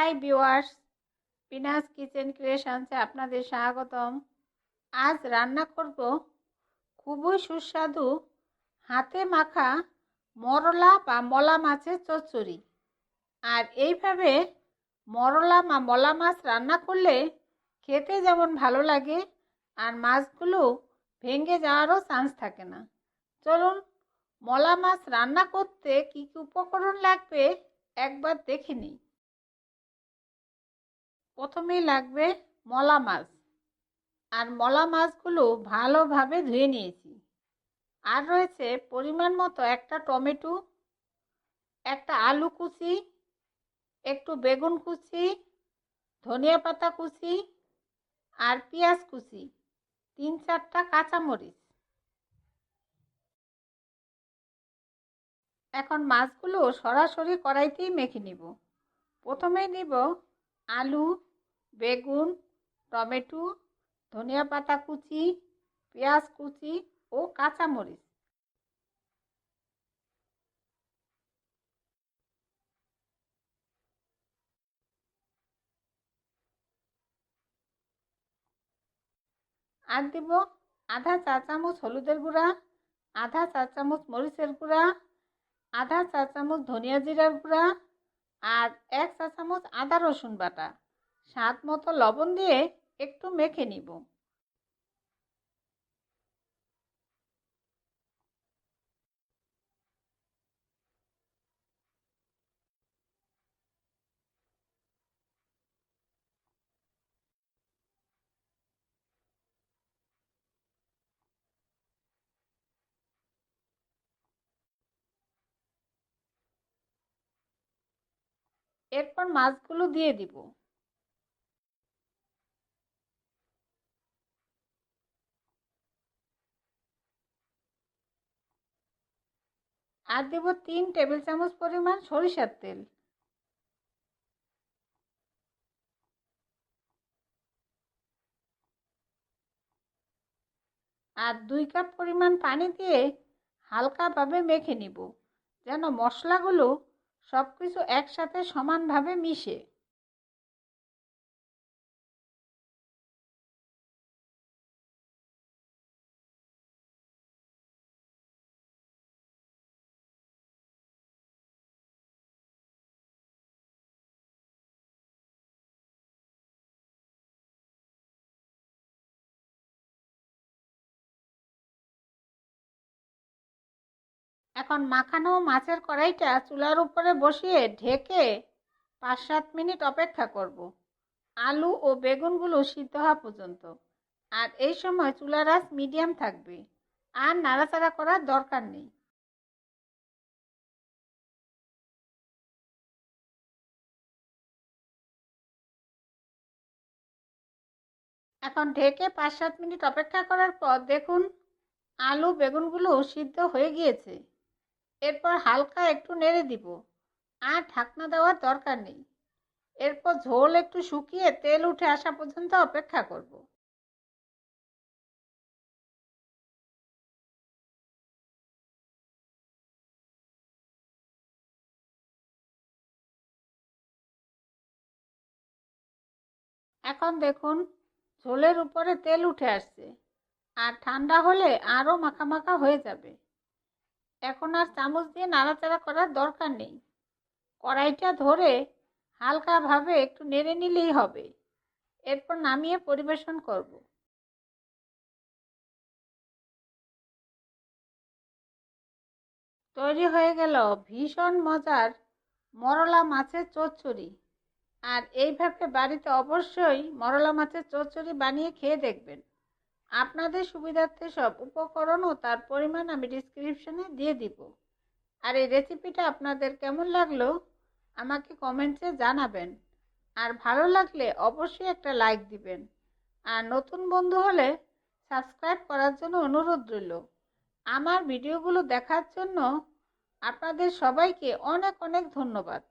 High viewers, Pina's kitchen ক্রিয়েশনসে আপনাদের স্বাগতম। আজ রান্না করব খুবই সুস্বাদু, হাতে মাখা মরলা বা মলা মাছের চচ্চড়ি। আর এইভাবে মরলা বা মলা মাছ রান্না করলে খেতে যেমন ভালো লাগে, আর মাছগুলো ভেঙে যাওয়ারও চান্স থাকে না। চলুন, মলা মাছ রান্না করতে কী কী উপকরণ লাগবে একবার দেখে নিই। প্রথমেই লাগবে মলা মাছ। আর মলা মাছগুলো ভালোভাবে ধুয়ে নিয়েছি। আর রয়েছে পরিমাণ মতো একটা টমেটো, একটা আলু কুচি, একটু বেগুন কুচি, ধনিয়া পাতা কুচি আর পেঁয়াজ কুচি, তিন চারটা কাঁচামরিচ। এখন মাছগুলো সরাসরি কড়াইতেই মেখে নিব। প্রথমেই নিব আলু, বেগুন, টমেটো, ধনিয়া পাতা কুচি, পেঁয়াজ কুচি ও কাঁচামরিচ। আর দিব আধা চা চামচ হলুদের গুঁড়া, আধা চা চামচ মরিচের গুঁড়া, আধা চা চামচ ধনিয়া জিরার গুঁড়া আর এক চা চামচ আদা রসুন বাটা। স্বাদ মতো লবণ দিয়ে একটু মেখে নিব। এরপর মাছগুলো দিয়ে দিব। আর দেব তিন টেবিল চামচ পরিমাণ সরিষার তেল। আর দুই কাপ পরিমাণ পানি দিয়ে হালকাভাবে মেখে নিব, যেন মশলাগুলো সব কিছু একসাথে সমানভাবে মিশে। এখন মাখানো মাছের কড়াইটা চুলার উপরে বসিয়ে ঢেকে পাঁচ সাত মিনিট অপেক্ষা করব। আলু ও বেগুনগুলো সিদ্ধ হওয়া পর্যন্ত। আর এই সময় চুলার আঁচ মিডিয়াম থাকবে। আর নাড়াচাড়া করার দরকার নেই। এখন ঢেকে পাঁচ সাত মিনিট অপেক্ষা করার পর দেখুন, আলু, বেগুনগুলো সিদ্ধ হয়ে গিয়েছে। এরপর হালকা একটু নেড়ে দিব। আর ঢাকনা দেওয়ার দরকার নেই। এরপর ঝোল একটু শুকিয়ে তেল উঠে আসা পর্যন্ত অপেক্ষা করব। এখন দেখুন, ঝোলের উপরে তেল উঠে আসছে। আর ঠান্ডা হলে আরও মাখা মাখা হয়ে যাবে। এখন আর চামচ দিয়ে নাড়াচাড়া করার দরকার নেই। কড়াইটা ধরে হালকাভাবে একটু নেড়ে নিলেই হবে। এরপর নামিয়ে পরিবেশন করব। তৈরি হয়ে গেল ভীষণ মজার মরলা মাছের চচ্চড়ি। আর এইভাবে বাড়িতে অবশ্যই মরলা মাছের চচ্চড়ি বানিয়ে খেয়ে দেখবেন। আপনাদের সুবিধার্থে সব উপকরণ ও তার পরিমাণ আমি ডিসক্রিপশনে দিয়ে দিব। আর এই রেসিপিটা আপনাদের কেমন লাগল, আমাকে কমেন্টসে জানাবেন। আর ভালো লাগলে অবশ্যই একটা লাইক দিবেন। আর নতুন বন্ধু হলে সাবস্ক্রাইব করার জন্য অনুরোধ রইল। আমার ভিডিওগুলো দেখার জন্য আপনাদের সবাইকে অনেক অনেক ধন্যবাদ।